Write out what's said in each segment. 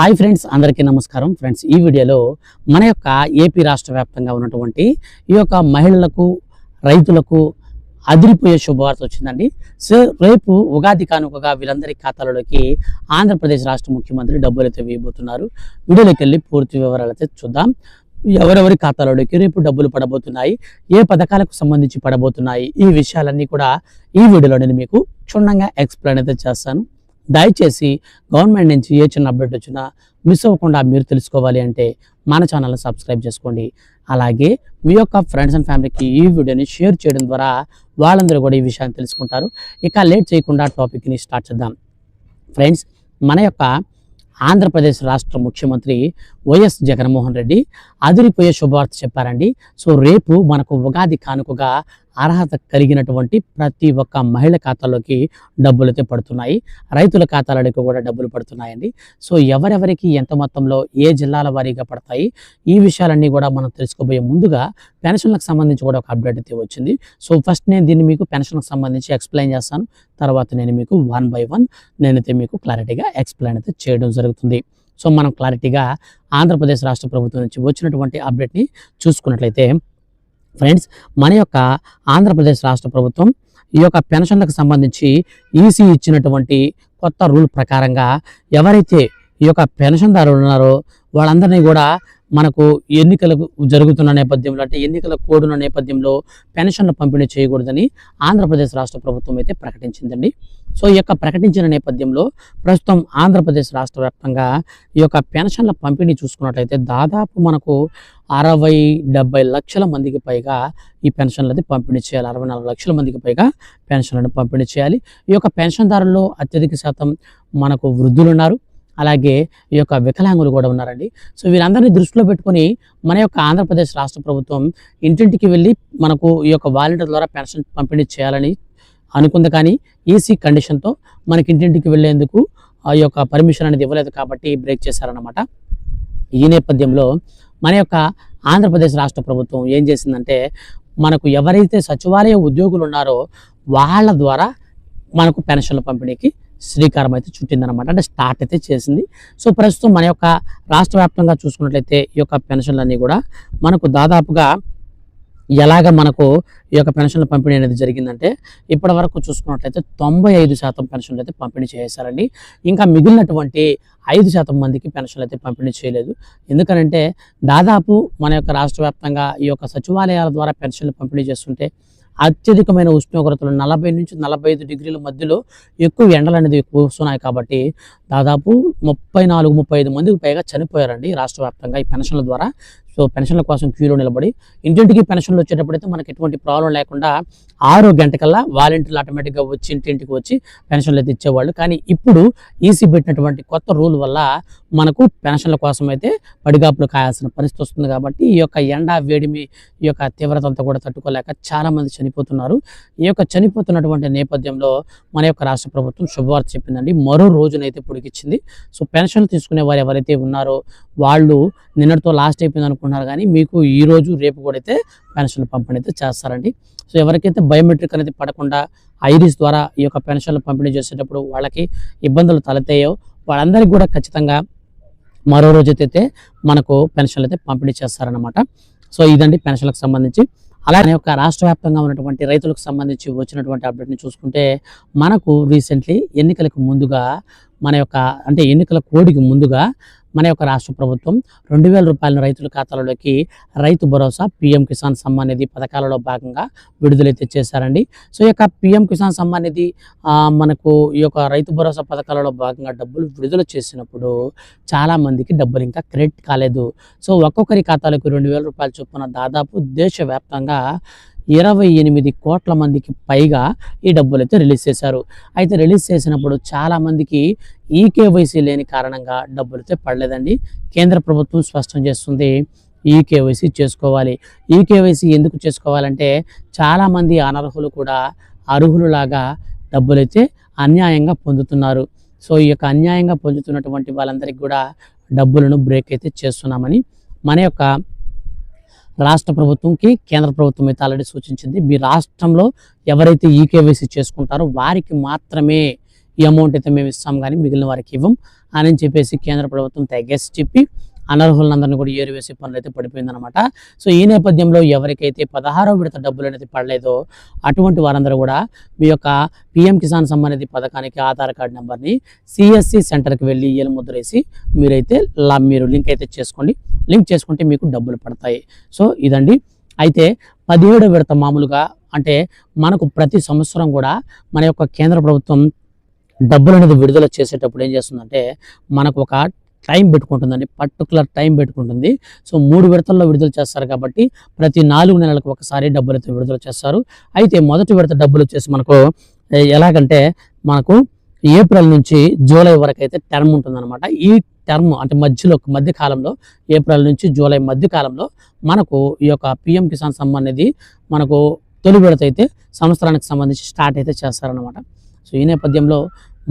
Hi friends అందరికీ నమస్కారం. Friends ఈ వీడియోలో మన యొక్క ఏపీ రాష్ట్ర వ్యాప్తంగా ఉన్నటువంటి ఈ యొక్క మహిళలకు రైతులకు అదిరిపోయే శుభవార్త వచ్చిందండి. సో రేపు ఉగాది కానుకగా వీళ్ళందరి ఖాతాలలోకి ఆంధ్రప్రదేశ్ రాష్ట్ర ముఖ్యమంత్రి డబ్బులు అయితే వేయబోతున్నారు. వీడియోలోకి వెళ్ళి పూర్తి వివరాలు అయితే చూద్దాం. ఎవరెవరి ఖాతాలోకి రేపు డబ్బులు పడబోతున్నాయి ఏ పథకాలకు సంబంధించి పడబోతున్నాయి ఈ విషయాలన్నీ కూడా ఈ వీడియోలో నేను మీకు క్షుణ్ణంగా ఎక్స్ప్లెయిన్ అయితే చేస్తాను. దయచేసి గవర్నమెంట్ నుంచి ఏ చిన్న అప్డేట్ వచ్చినా మిస్ అవ్వకుండా మీరు తెలుసుకోవాలి అంటే మన ఛానల్ని సబ్స్క్రైబ్ చేసుకోండి. అలాగే మీ యొక్క ఫ్రెండ్స్ అండ్ ఫ్యామిలీకి ఈ వీడియోని షేర్ చేయడం ద్వారా వాళ్ళందరూ కూడా ఈ విషయాన్ని తెలుసుకుంటారు. ఇక లేట్ చేయకుండా టాపిక్ని స్టార్ట్ చేద్దాం. ఫ్రెండ్స్ మన యొక్క ఆంధ్రప్రదేశ్ రాష్ట్ర ముఖ్యమంత్రి వైఎస్ జగన్మోహన్ రెడ్డి అదిరిపోయే శుభవార్త చెప్పారండి. సో రేపు మనకు ఉగాది కానుకగా అర్హత కలిగినటువంటి ప్రతి ఒక్క మహిళ ఖాతాలోకి డబ్బులు అయితే పడుతున్నాయి. రైతుల ఖాతాలకు కూడా డబ్బులు పడుతున్నాయండి. సో ఎవరెవరికి ఎంత మొత్తంలో ఏ జిల్లాల వారీగా పడతాయి ఈ విషయాలన్నీ కూడా మనం తెలుసుకోబోయే ముందుగా పెన్షన్లకు సంబంధించి కూడా ఒక అప్డేట్ అయితే వచ్చింది. సో ఫస్ట్ నేను దీన్ని మీకు పెన్షన్కి సంబంధించి ఎక్స్ప్లెయిన్ చేస్తాను. తర్వాత నేను మీకు వన్ బై వన్ నేనైతే మీకు క్లారిటీగా ఎక్స్ప్లెయిన్ అయితే చేయడం జరుగుతుంది. సో మనం క్లారిటీగా ఆంధ్రప్రదేశ్ రాష్ట్ర ప్రభుత్వం నుంచి వచ్చినటువంటి అప్డేట్ని చూసుకున్నట్లయితే ఫ్రెండ్స్ మన యొక్క ఆంధ్రప్రదేశ్ రాష్ట్ర ప్రభుత్వం ఈ యొక్క పెన్షన్లకు సంబంధించి ఈసీ ఇచ్చినటువంటి కొత్త రూల్ ప్రకారంగా ఎవరైతే ఈ యొక్క పెన్షన్దారులు ఉన్నారో వాళ్ళందరినీ కూడా మనకు ఎన్నికలకు జరుగుతున్న నేపథ్యంలో అంటే ఎన్నికల కోడున్న నేపథ్యంలో పెన్షన్లు పంపిణీ చేయకూడదని ఆంధ్రప్రదేశ్ రాష్ట్ర ప్రభుత్వం అయితే ప్రకటించిందండి. సో ఈ యొక్క ప్రకటించిన నేపథ్యంలో ప్రస్తుతం ఆంధ్రప్రదేశ్ రాష్ట్ర వ్యాప్తంగా ఈ యొక్క పెన్షన్ల పంపిణీ చూసుకున్నట్లయితే దాదాపు మనకు అరవై డెబ్బై లక్షల మందికి పైగా ఈ పెన్షన్లు అది పంపిణీ చేయాలి. అరవై నాలుగు లక్షల మందికి పైగా పెన్షన్లను పంపిణీ చేయాలి. ఈ యొక్క పెన్షన్దారుల్లో అత్యధిక శాతం మనకు వృద్ధులు ఉన్నారు. అలాగే ఈ యొక్క వికలాంగులు కూడా ఉన్నారండి. సో వీరందరినీ దృష్టిలో పెట్టుకొని మన యొక్క ఆంధ్రప్రదేశ్ రాష్ట్ర ప్రభుత్వం ఇంటింటికి వెళ్ళి మనకు ఈ యొక్క వాలంటీర్ ద్వారా పెన్షన్ పంపిణీ చేయాలని అనుకుంది కానీ ఈసీ కండిషన్తో మనకి ఇంటింటికి వెళ్ళేందుకు ఆ యొక్క పర్మిషన్ అనేది ఇవ్వలేదు కాబట్టి బ్రేక్ చేశారన్నమాట. ఈ నేపథ్యంలో మన యొక్క ఆంధ్రప్రదేశ్ రాష్ట్ర ప్రభుత్వం ఏం చేసిందంటే మనకు ఎవరైతే సచివాలయ ఉద్యోగులు ఉన్నారో వాళ్ళ ద్వారా మనకు పెన్షన్ల పంపిణీకి శ్రీకారం అయితే చుట్టిందనమాట అంటే స్టార్ట్ అయితే చేసింది. సో ప్రస్తుతం మన యొక్క రాష్ట్ర వ్యాప్తంగా చూసుకున్నట్లయితే ఈ యొక్క పెన్షన్లన్నీ కూడా మనకు దాదాపుగా ఎలాగ మనకు ఈ యొక్క పెన్షన్ల పంపిణీ అనేది జరిగిందంటే ఇప్పటి వరకు చూసుకున్నట్లయితే తొంభై ఐదు శాతం పెన్షన్లు అయితే పంపిణీ చేశారండి. ఇంకా మిగిలినటువంటి ఐదు శాతం మందికి పెన్షన్లు అయితే పంపిణీ చేయలేదు. ఎందుకనంటే దాదాపు మన యొక్క రాష్ట్ర వ్యాప్తంగా ఈ యొక్క సచివాలయాల ద్వారా పెన్షన్లు పంపిణీ చేస్తుంటే అత్యధికమైన ఉష్ణోగ్రతలు నలభై నుంచి నలభై ఐదు డిగ్రీల మధ్యలో ఎక్కువ ఎండలు అనేది ఎక్కువ వస్తున్నాయి కాబట్టి దాదాపు ముప్పై నాలుగు ముప్పై ఐదు మందికి పైగా చనిపోయారండి రాష్ట్ర వ్యాప్తంగా ఈ పెన్షన్ల ద్వారా. సో పెన్షన్ల కోసం క్యూలో నిలబడి ఇంటింటికి పెన్షన్లు వచ్చేటప్పుడైతే మనకి ఎటువంటి ప్రాబ్లం లేకుండా ఆరు గంటకల్లా వాలంటీర్లు ఆటోమేటిక్గా వచ్చి ఇంటింటికి వచ్చి పెన్షన్లు అయితే ఇచ్చేవాళ్ళు. కానీ ఇప్పుడు ఈసీ పెట్టినటువంటి కొత్త రూల్ వల్ల మనకు పెన్షన్ల కోసం అయితే పడిగాపులు కాయాల్సిన పరిస్థితి వస్తుంది కాబట్టి ఈ యొక్క ఎండ వేడిమి ఈ యొక్క తీవ్రత అంతా కూడా తట్టుకోలేక చాలా మంది చనిపోతున్నారు. ఈ యొక్క చనిపోతున్నటువంటి నేపథ్యంలో మన యొక్క రాష్ట్ర ప్రభుత్వం శుభవార్త చెప్పిందండి. మరో రోజునైతే పొడిగిచ్చింది. సో పెన్షన్లు తీసుకునే వారు ఎవరైతే ఉన్నారో వాళ్ళు నిన్నటితో లాస్ట్ అయిపోయింది అనుకుంటున్నారు కానీ మీకు ఈ రోజు రేపు కూడా అయితే పెన్షన్లు పంపిణీ అయితే చేస్తారండి. సో ఎవరికైతే బయోమెట్రిక్ అనేది పడకుండా ఐరిస్ ద్వారా ఈ యొక్క పెన్షన్లు పంపిణీ చేసేటప్పుడు వాళ్ళకి ఇబ్బందులు తలెత్తాయో వాళ్ళందరికీ కూడా ఖచ్చితంగా మరో రోజైతే మనకు పెన్షన్లు అయితే పంపిణీ చేస్తారనమాట సో ఇదండి పెన్షన్లకు సంబంధించి. అలానే యొక్క రాష్ట్ర వ్యాప్తంగా ఉన్నటువంటి రైతులకు సంబంధించి వచ్చినటువంటి అప్డేట్ని చూసుకుంటే మనకు రీసెంట్లీ ఎన్నికలకు ముందుగా మన యొక్క అంటే ఎన్నికల కోడికి ముందుగా మన యొక్క రాష్ట్ర ప్రభుత్వం రెండు వేల రూపాయలను రైతుల ఖాతాలలోకి రైతు భరోసా పిఎం కిసాన్ సమ్మాన్ నిధి పథకాలలో భాగంగా విడుదలైతే చేశారండి. సో ఈ యొక్క పిఎం కిసాన్ సమ్మాన్ నిధి మనకు ఈ యొక్క రైతు భరోసా పథకాలలో భాగంగా డబ్బులు విడుదల చేసినప్పుడు చాలామందికి డబ్బులు ఇంకా క్రెడిట్ కాలేదు. సో ఒక్కొక్కరి ఖాతాలకు రెండు వేల రూపాయల చొప్పున దాదాపు దేశవ్యాప్తంగా ఇరవై ఎనిమిది కోట్ల మందికి పైగా ఈ డబ్బులు అయితే రిలీజ్ చేశారు. అయితే రిలీజ్ చేసినప్పుడు చాలా మందికి ఈ కేవైసీ లేని కారణంగా డబ్బులు అయితే పడలేదండి. కేంద్ర ప్రభుత్వం స్పష్టం చేస్తుంది ఈ కేవైసీ చేసుకోవాలి. ఈ కేవైసీ ఎందుకు చేసుకోవాలంటే చాలామంది అనర్హులు కూడా అర్హులులాగా డబ్బులైతే అన్యాయంగా పొందుతున్నారు. సో ఈ యొక్క అన్యాయంగా పొందుతున్నటువంటి వాళ్ళందరికీ కూడా డబ్బులను బ్రేక్ అయితే చేస్తున్నామని మన యొక్క రాష్ట్ర ప్రభుత్వంకి కేంద్ర ప్రభుత్వం అయితే ఆల్రెడీ సూచించింది. మీ రాష్ట్రంలో ఎవరైతే ఈ కేవైసీ చేసుకుంటారో వారికి మాత్రమే ఈ అమౌంట్ అయితే మేము ఇస్తాం కానీ మిగిలిన వారికి ఇవ్వం అని చెప్పేసి కేంద్ర ప్రభుత్వం తగ్గేసి చెప్పి అనర్హులందరినీ కూడా ఏరువేసే పనులు అయితే పడిపోయిందనమాట సో ఈ నేపథ్యంలో ఎవరికైతే పదహారో విడత డబ్బులు అనేది పడలేదో అటువంటి వారందరూ కూడా మీ యొక్క పిఎం కిసాన్ సంబంధిత పథకానికి ఆధార్ కార్డ్ నెంబర్ని సిఎస్సి సెంటర్కి వెళ్ళి ఏలు ముద్రేసి మీరైతే లా మీరు లింక్ అయితే చేసుకోండి. లింక్ చేసుకుంటే మీకు డబ్బులు పడతాయి. సో ఇదండి. అయితే పదిహేడు విడత మామూలుగా అంటే మనకు ప్రతి సంవత్సరం కూడా మన యొక్క కేంద్ర ప్రభుత్వం డబ్బులు అనేది విడుదల చేసేటప్పుడు ఏం చేస్తుందంటే మనకు ఒక టైం పెట్టుకుంటుందండి. పర్టికులర్ టైం పెట్టుకుంటుంది. సో మూడు విడతల్లో విడుదల చేస్తారు కాబట్టి ప్రతి నాలుగు నెలలకు ఒకసారి డబ్బులు అయితే విడుదల చేస్తారు. అయితే మొదటి విడత డబ్బులు వచ్చేసి మనకు ఎలాగంటే మనకు ఏప్రిల్ నుంచి జూలై వరకు అయితే టర్మ్ ఉంటుందన్నమాట. ఈ టర్మ్ అంటే మధ్యలో మధ్య కాలంలో ఏప్రిల్ నుంచి జూలై మధ్య కాలంలో మనకు ఈ యొక్క పిఎం కిసాన్ సమ్మాన్ అనేది మనకు తొలి విడత అయితే సంవత్సరానికి సంబంధించి స్టార్ట్ అయితే చేస్తారనమాట సో ఈ నేపథ్యంలో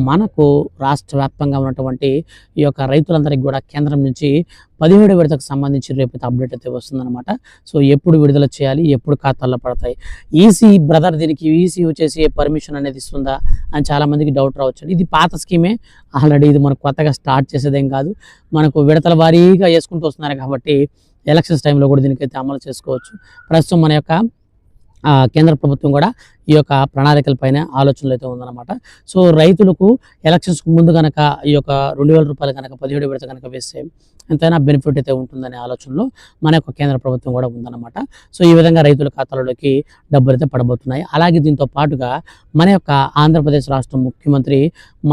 మనకు రాష్ట్ర వ్యాప్తంగా ఉన్నటువంటి ఈ యొక్క రైతులందరికీ కూడా కేంద్రం నుంచి పదిహేడు విడతకు సంబంధించి రేపు అప్డేట్ అయితే వస్తుందన్నమాట. సో ఎప్పుడు విడుదల చేయాలి ఎప్పుడు ఖాతాల్లో పడతాయి? ఈసీ బ్రదర్ దీనికి ఈసీ వచ్చేసి పర్మిషన్ అనేది ఇస్తుందా అని చాలామందికి డౌట్ రావచ్చు ఇది పాత స్కీమే. ఆల్రెడీ ఇది మనకు కొత్తగా స్టార్ట్ చేసేదేం కాదు. మనకు విడతల వారీగా వేసుకుంటూ వస్తున్నారు కాబట్టి ఎలక్షన్స్ టైంలో కూడా దీనికైతే అమలు చేసుకోవచ్చు. ప్రస్తుతం మన యొక్క కేంద్ర ప్రభుత్వం కూడా ఈ యొక్క ప్రణాళికలపైన ఆలోచనలు అయితే ఉందన్నమాట. సో రైతులకు ఎలక్షన్స్కి ముందు కనుక ఈ యొక్క రెండు వేల రూపాయలు కనుక పదిహేడు విడత కనుక వేస్తే ఎంతైనా బెనిఫిట్ అయితే ఉంటుందనే ఆలోచనలో మన యొక్క కేంద్ర ప్రభుత్వం కూడా ఉందన్నమాట. సో ఈ విధంగా రైతుల ఖాతాలలోకి డబ్బులు అయితే పడబోతున్నాయి. అలాగే దీంతో పాటుగా మన యొక్క ఆంధ్రప్రదేశ్ రాష్ట్ర ముఖ్యమంత్రి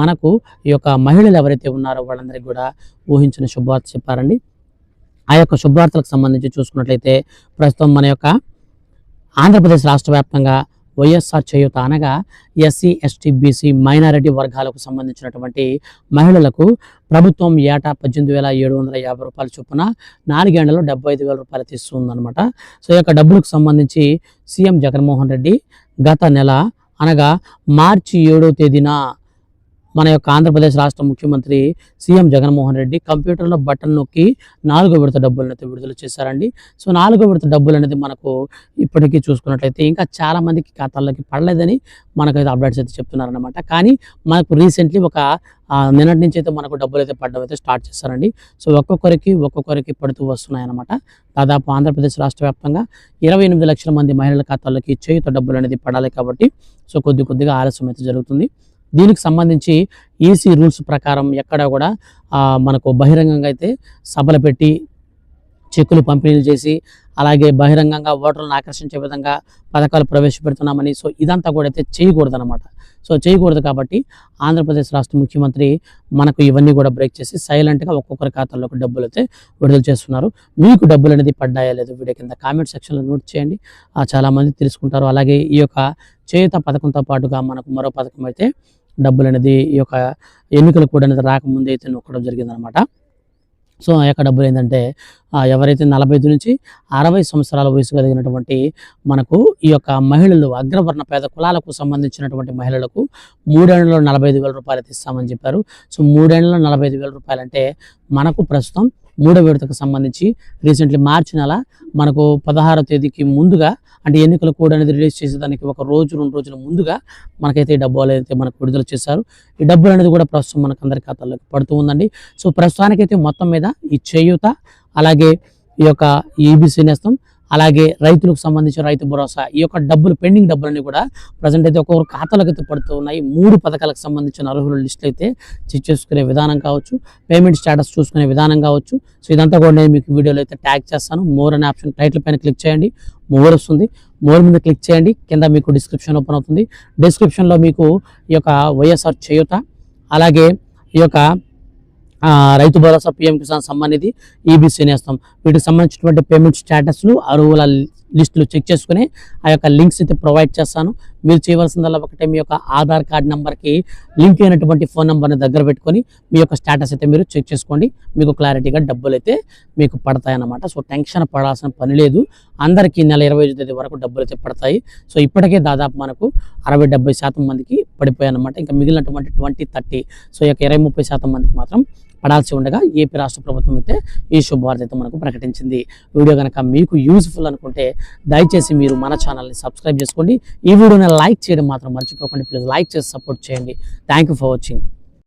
మనకు ఈ యొక్క మహిళలు ఎవరైతే ఉన్నారో వాళ్ళందరికీ కూడా ఊహించిన శుభవార్త చెప్పారండి. ఆ యొక్క శుభవార్తలకు సంబంధించి చూసుకున్నట్లయితే ప్రస్తుతం మన యొక్క ఆంధ్రప్రదేశ్ రాష్ట్ర వ్యాప్తంగా వైఎస్ఆర్ చేయుత అనగా ఎస్సీ ఎస్టీ బీసీ మైనారిటీ వర్గాలకు సంబంధించినటువంటి మహిళలకు ప్రభుత్వం ఏటా పద్దెనిమిది వేల ఏడు వందల యాభై రూపాయల చొప్పున నాలుగేళ్ళలో డెబ్బై ఐదు వేల రూపాయలు తీస్తుందనమాట సో ఈ యొక్క డబ్బులకు సంబంధించి సీఎం జగన్మోహన్ రెడ్డి గత నెల అనగా మార్చి ఏడో తేదీన మన యొక్క ఆంధ్రప్రదేశ్ రాష్ట్ర ముఖ్యమంత్రి సీఎం జగన్మోహన్ రెడ్డి కంప్యూటర్లో బటన్ నొక్కి నాలుగో విడత డబ్బులను అయితే విడుదల చేశారండి. సో నాలుగో విడత డబ్బులు అనేది మనకు ఇప్పటికీ చూసుకున్నట్లయితే ఇంకా చాలామందికి ఖాతాల్లోకి పడలేదని మనకైతే అప్డేట్స్ అయితే చెప్తున్నారనమాట కానీ మనకు రీసెంట్లీ ఒక నిన్నటి నుంచి అయితే మనకు డబ్బులు అయితే పడడం అయితే స్టార్ట్ చేస్తారండి సో ఒక్కొక్కరికి ఒక్కొక్కరికి పడుతూ వస్తున్నాయి అనమాట దాదాపు ఆంధ్రప్రదేశ్ రాష్ట్ర వ్యాప్తంగా ఇరవై ఎనిమిది లక్షల మంది మహిళల ఖాతాల్లోకి చేయుత డబ్బులు అనేది పడాలి కాబట్టి సో కొద్ది కొద్దిగా ఆలస్యం అయితే జరుగుతుంది. దీనికి సంబంధించి ఈసీ రూల్స్ ప్రకారం ఎక్కడ కూడా మనకు బహిరంగంగా అయితే సభలు పెట్టి చెక్కులు పంపిణీలు చేసి అలాగే బహిరంగంగా ఓటర్లను ఆకర్షించే విధంగా పథకాలు ప్రవేశపెడుతున్నామని సో ఇదంతా కూడా అయితే చేయకూడదు అనమాట సో చేయకూడదు కాబట్టి ఆంధ్రప్రదేశ్ రాష్ట్ర ముఖ్యమంత్రి మనకు ఇవన్నీ కూడా బ్రేక్ చేసి సైలెంట్గా ఒక్కొక్కరి ఖాతాల్లోకి డబ్బులు అయితే విడుదల చేస్తున్నారు. మీకు డబ్బులు అనేది పడ్డాయా లేదు వీడియో కింద కామెంట్ సెక్షన్లో నోట్ చేయండి. చాలామంది తెలుసుకుంటారు. అలాగే ఈ యొక్క చేయుత పథకంతో పాటుగా మనకు మరో పథకం అయితే డబ్బులు అనేది ఈ యొక్క ఎన్నికలు కూడా అనేది రాకముందే అయితే నొక్కడం జరిగిందనమాట. సో ఆ యొక్క డబ్బులు ఏంటంటే ఎవరైతే నలభై ఐదు నుంచి అరవై సంవత్సరాల వయసు కలిగినటువంటి మనకు ఈ యొక్క మహిళలు అగ్రవర్ణ పేద కులాలకు సంబంధించినటువంటి మహిళలకు మూడేళ్ళలో నలభై ఐదు వేల రూపాయలు ఇస్తామని చెప్పారు. సో మూడేళ్ళలో నలభై ఐదు వేల రూపాయలు అంటే మనకు ప్రస్తుతం మూడో విడతకు సంబంధించి రీసెంట్లీ మార్చి నెల మనకు పదహారో తేదీకి ముందుగా అంటే ఎన్నికల కోడ్ అనేది రిలీజ్ చేసేదానికి ఒక రోజు రెండు రోజుల ముందుగా మనకైతే ఈ డబ్బులు అయితే మనకు విడుదల చేశారు. ఈ డబ్బులు అనేది కూడా ప్రస్తుతం మనకు అందరి ఖాతాల్లోకి పడుతూ ఉందండి. సో ప్రస్తుతానికైతే మొత్తం మీద ఈ చేయూత అలాగే ఈ యొక్క ఈబీసీ నేస్తం అలాగే రైతులకు సంబంధించిన రైతు భరోసా ఈ యొక్క డబ్బులు పెండింగ్ డబ్బులన్నీ కూడా ప్రజెంట్ అయితే ఒక్కొక్కరు ఖాతాలకు అయితే పడుతూ ఉన్నాయి. మూడు పథకాలకు సంబంధించిన అర్హుల లిస్టులు అయితే చెక్ చేసుకునే విధానం కావచ్చు పేమెంట్ స్టేటస్ చూసుకునే విధానం కావచ్చు. సో ఇదంతా కూడా నేను మీకు వీడియోలో అయితే ట్యాగ్ చేస్తాను. మోర్ అనే ఆప్షన్ టైటిల్ పైన క్లిక్ చేయండి. మోర్ వస్తుంది. మోర్ మీద క్లిక్ చేయండి. కింద మీకు డిస్క్రిప్షన్ ఓపెన్ అవుతుంది. డిస్క్రిప్షన్లో మీకు ఈ యొక్క వైఎస్ఆర్ చేయుత అలాగే ఈ యొక్క రైతు భరోసా పిఎం కిసాన్ సమ్మాన్ నిధి ఈబీసీ నేస్తాం. వీటికి సంబంధించినటువంటి పేమెంట్ స్టేటస్లు అరువుల లిస్టులు చెక్ చేసుకుని ఆ యొక్క లింక్స్ అయితే ప్రొవైడ్ చేస్తాను. మీరు చేయవలసిందల్లా ఒకటే మీ యొక్క ఆధార్ కార్డ్ నెంబర్కి లింక్ అయినటువంటి ఫోన్ నెంబర్ని దగ్గర పెట్టుకొని మీ యొక్క స్టేటస్ అయితే మీరు చెక్ చేసుకోండి. మీకు క్లారిటీగా డబ్బులు అయితే మీకు పడతాయన్నమాట. సో టెన్షన్ పడాల్సిన పని లేదు. అందరికీ నెల ఇరవై ఐదు తేదీ వరకు డబ్బులు అయితే పడతాయి. సో ఇప్పటికే దాదాపు మనకు అరవై డెబ్బై శాతం మందికి పడిపోయాయన్నమాట. ఇంకా మిగిలినటువంటి ట్వంటీ థర్టీ సో యొక్క ఇరవై ముప్పై శాతం మందికి మాత్రం పడాల్సి ఉండగా ఏపీ రాష్ట్ర ప్రభుత్వం అయితే ఈ శుభవార్త అయితే మనకు ప్రకటించింది. వీడియో కనుక మీకు యూజ్ఫుల్ అనుకుంటే దయచేసి మీరు మన ఛానల్ని సబ్స్క్రైబ్ చేసుకోండి. ఈ వీడియోని లైక్ చేయడం మాత్రం మర్చిపోకండి. ప్లీజ్ లైక్ చేసి సపోర్ట్ చేయండి. Thank for watching.